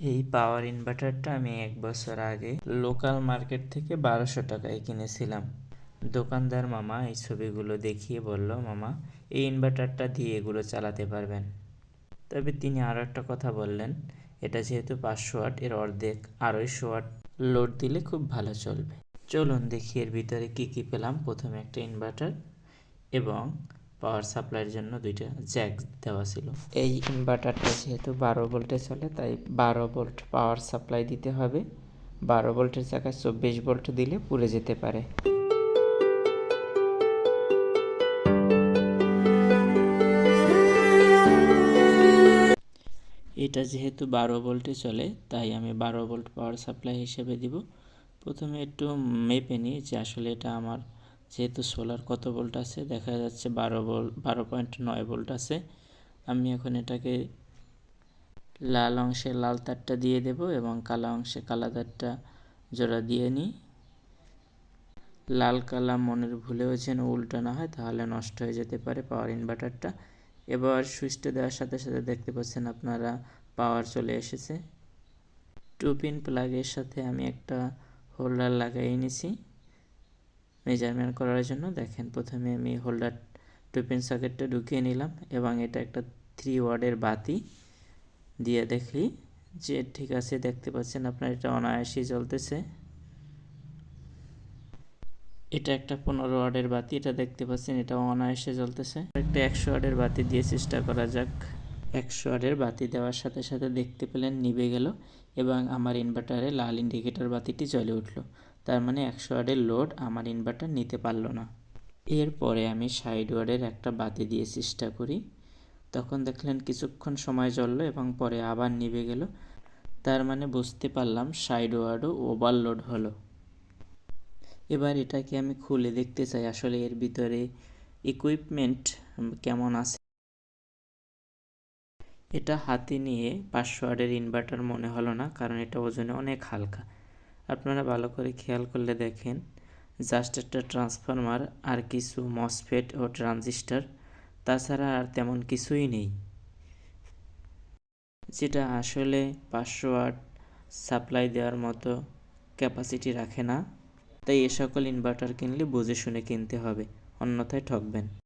এই পাওয়ার ইনভার্টারটা আমি এক বছর আগে লোকাল মার্কেট থেকে বারোশো টাকায় কিনেছিলাম। দোকানদার মামা এই ছবিগুলো দেখিয়ে বলল, মামা, এই ইনভার্টারটা দিয়ে এগুলো চালাতে পারবেন। তবে তিনি আরও একটা কথা বললেন, এটা যেহেতু পাঁচশো ওয়াট, এর অর্ধেক আড়াইশো ওয়াট লোড দিলে খুব ভালো চলবে। চলুন দেখি এর ভিতরে কী কী পেলাম। প্রথমে একটা ইনভার্টার এবং পাওয়ার সাপ্লাইয়ের জন্য দুইটা জ্যাক দেওয়া ছিল। এই ইনভার্টারটা যেহেতু বারো ভোল্টে চলে তাই বারো ভোল্ট পাওয়ার সাপ্লাই দিতে হবে। বারো ভোল্টের জায়গায় চব্বিশ ভোল্ট দিলে পুড়ে যেতে পারে। এটা যেহেতু বারো ভোল্টে চলে তাই আমি বারো ভোল্ট পাওয়ার সাপ্লাই হিসেবে দিব। প্রথমে একটু মেপে নিই যে আসলে এটা আমার যেহেতু সোলার কত ভোল্ট আছে, দেখা যাচ্ছে বারো ভোল্ট বারো পয়েন্ট নয় ভোল্ট আছে। আমি এখন এটাকে লাল অংশে লাল তারটা দিয়ে দেব এবং কালো অংশে কালা তারটা জোড়া দিয়ে নিই। লাল কালা মনের ভুলেও যেন উল্টো না হয়, তাহলে নষ্ট হয়ে যেতে পারে পাওয়ার ইনভার্টারটা এবার সুইচটা দেওয়ার সাথে সাথে দেখতে পাচ্ছেন আপনারা পাওয়ার চলে এসেছে। টু পিন প্লাগের সাথে আমি একটা হোল্ডার লাগাই নিছি মেজারমেন্ট করার জন্য দেখেন প্রথমে আমি হোল্ডার টু পিন সকেটটা ঢুকিয়ে নিলাম এবং এটা একটা থ্রি ওয়ার্ডের বাতি দিয়ে দেখি যে ঠিক আছে, দেখতে পাচ্ছেন আপনার এটা অনায়াসই জ্বলতেছে। এটা একটা পনেরো ওয়ার্ডের বাতি, এটা দেখতে পাচ্ছেন এটা অনায়াসে জ্বলতেছে। একটা একশো ওয়ার্ডের বাতি দিয়ে চেষ্টা করা যাক। একশো ওয়ার্ডের বাতি দেওয়ার সাথে সাথে দেখতে পেলেন নিভে গেল এবং আমার ইনভার্টারে লাল ইন্ডিকেটর বাতিটি জ্বলে উঠল। তার মানে একশো ওয়ার্ডের লোড আমার ইনভার্টার নিতে পারল না। এরপরে আমি ষাট ওয়ার্ডের একটা বাতি দিয়ে চেষ্টা করি। তখন দেখলেন কিছুক্ষণ সময় জ্বললো এবং পরে আবার নিভে গেল। তার মানে বুঝতে পারলাম ষাট ওয়ার্ডও ওভারলোড হলো। এবার এটাকে আমি খুলে দেখতে চাই, আসলে এর ভিতরে ইকুইপমেন্ট কেমন আছে? এটা হাতে নিয়ে পাঁচশো ওয়ার্ডের ইনভার্টার মনে হলো না, কারণ এটা ওজনে অনেক হালকা। আপনারা ভালো করে খেয়াল করলে দেখেন জাস্ট একটা ট্রান্সফরমার আর কিছু মসফেট ও ট্রানজিস্টার তাছাড়া আর তেমন কিছুই নেই। যেটা আসলে পাঁচশো ওয়াট সাপ্লাই দেওয়ার মতো ক্যাপাসিটি রাখে না, তাই এ সকল ইনভার্টার কিনলে বুঝে শুনে কিনতে হবে, অন্যথায় ঠকবেন।